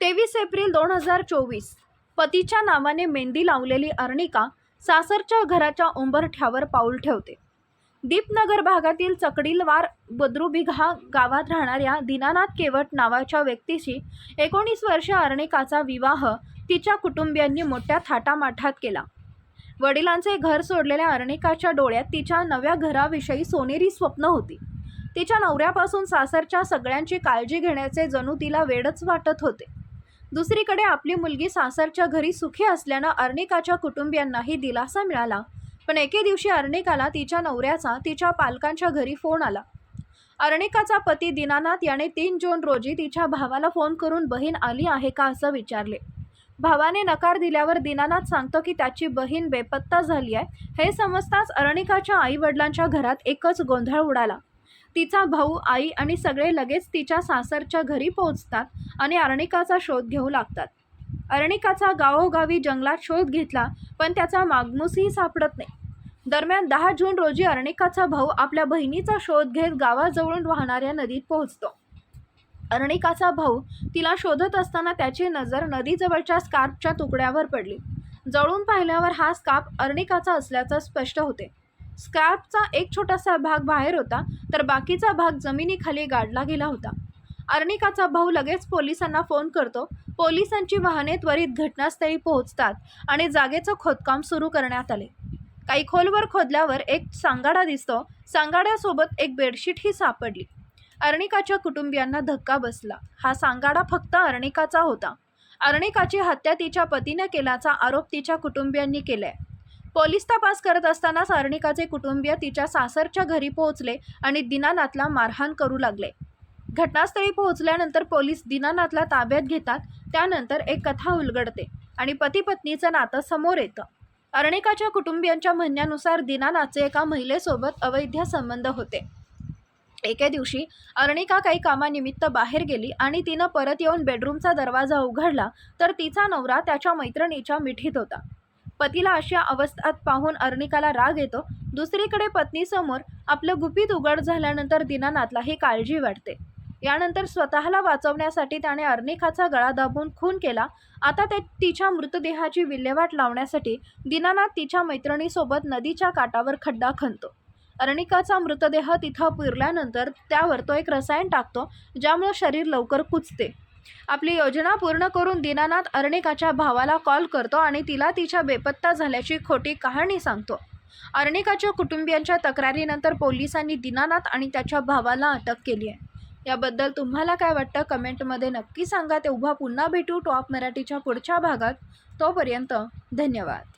तेवीस एप्रिल दोन हजार चोवीस. पतीच्या नावाने मेहंदी लावलेली अर्णिका सासरच्या घराच्या उंबरठ्यावर पाऊल ठेवते. दीपनगर भागातील चकडीलवार बद्रुबिघा गावात राहणाऱ्या दीनानाथ केवट नावाच्या व्यक्तीशी एकोणीस वर्ष अर्णिकाचा विवाह तिच्या कुटुंबियांनी मोठ्या थाटामाठात केला. वडिलांचे घर सोडलेल्या अर्णिकाच्या डोळ्यात तिच्या नव्या घराविषयी सोनेरी स्वप्न होती. तिच्या नवऱ्यापासून सासरच्या सगळ्यांची काळजी घेण्याचे जणू तिला वेडच वाटत होते. दुसरीकडे आपली मुलगी सासरच्या घरी सुखी असल्यानं अर्णिकाच्या कुटुंबियांनाही दिलासा मिळाला. पण एके दिवशी अर्णिकाला तिच्या नवऱ्याचा तिच्या पालकांच्या घरी फोन आला. अर्णिकाचा पती दीनानाथ याने तीन जून रोजी तिच्या भावाला फोन करून बहीण आली आहे का असं विचारले. भावाने नकार दिल्यावर दीनानाथ सांगतो की त्याची बहीण बेपत्ता झाली आहे. हे समजताच अर्णिकाच्या आई वडिलांच्या घरात एकच गोंधळ उडाला. तिचा भाऊ आई आणि सगळे लगेच तिच्या सासरच्या घरी पोहोचतात आणि अर्णिकाचा शोध घेऊ लागतात. अर्णिकाचा गावोगावी जंगलात शोध घेतला पण त्याचा मागमूसही सापडत नाही. दरम्यान दहा जून रोजी अर्णिकाचा भाऊ आपल्या बहिणीचा शोध घेत गावाजवळून वाहणाऱ्या नदीत पोहोचतो. अर्णिकाचा भाऊ तिला शोधत असताना त्याची नजर नदीजवळच्या स्कार्पच्या तुकड्यावर पडली. जळून पाहिल्यावर हा स्कार्प अर्णिकाचा असल्याचं स्पष्ट होते. स्कॅपचा एक छोटासा भाग बाहेर होता तर बाकीचा भाग जमिनीखाली गाडला गेला होता. अर्णिकाचा भाऊ लगेच पोलिसांना फोन करतो. पोलिसांची वाहने त्वरित घटनास्थळी पोहोचतात आणि जागेचं खोदकाम सुरू करण्यात आले. काही खोलवर खोदल्यावर एक सांगाडा दिसतो. सांगाड्यासोबत एक बेडशीटही सापडली. अर्णिकाच्या कुटुंबियांना धक्का बसला. हा सांगाडा फक्त अर्णिकाचा होता. अर्णिकाची हत्या तिच्या पतीने केल्याचा आरोप तिच्या कुटुंबियांनी केलाय. पोलीस तपास करत असतानाच अर्णिकाचे कुटुंबीय तिच्या सासरच्या घरी पोहोचले आणि दिनानाथला मारहाण करू लागले. घटनास्थळी पोहोचल्यानंतर पोलीस दिनानाथला ताब्यात घेतात त्यानंतर एक कथा उलगडते आणि पती पत्नीचं नातं समोर येतं. अर्णिकाच्या कुटुंबियांच्या म्हणण्यानुसार दिनानाथचे एका महिलेसोबत अवैध संबंध होते. एके दिवशी अर्णिका काही कामानिमित्त बाहेर गेली आणि तिनं परत येऊन बेडरूमचा दरवाजा उघडला तर तिचा नवरा त्याच्या मैत्रिणीच्या मिठीत होता. पतीला अशा अवस्थेत पाहून अर्णिकाला राग येतो. दुसरीकडे पत्नीसमोर आपलं गुपित उघड झाल्यानंतर दिनानाथलाही काळजी वाटते. यानंतर स्वतःला वाचवण्यासाठी त्याने अर्णिकाचा गळा दाबून खून केला. आता ते तिच्या मृतदेहाची विल्हेवाट लावण्यासाठी दिनानाथ तिच्या मैत्रिणीसोबत नदीच्या काठावर खड्डा खणतो. अर्णिकाचा मृतदेह तिथं पुरल्यानंतर त्यावर तो एक रसायन टाकतो ज्यामुळे शरीर लवकर कुचते आपली योजना पूर्ण करून दीनानाथ अर्णिकाच्या भावाला कॉल करतो आणि तिला तिच्या बेपत्ता झाल्याची खोटी कहाणी सांगतो. अर्णिकाच्या कुटुंबियांच्या तक्रारीनंतर पोलिसांनी दीनानाथ आणि त्याच्या भावाला अटक केली आहे. याबद्दल तुम्हाला काय वाटतं? कमेंटमध्ये नक्की सांगा. तेव्हा पुन्हा भेटू टॉप मराठीच्या पुढच्या भागात. तोपर्यंत धन्यवाद.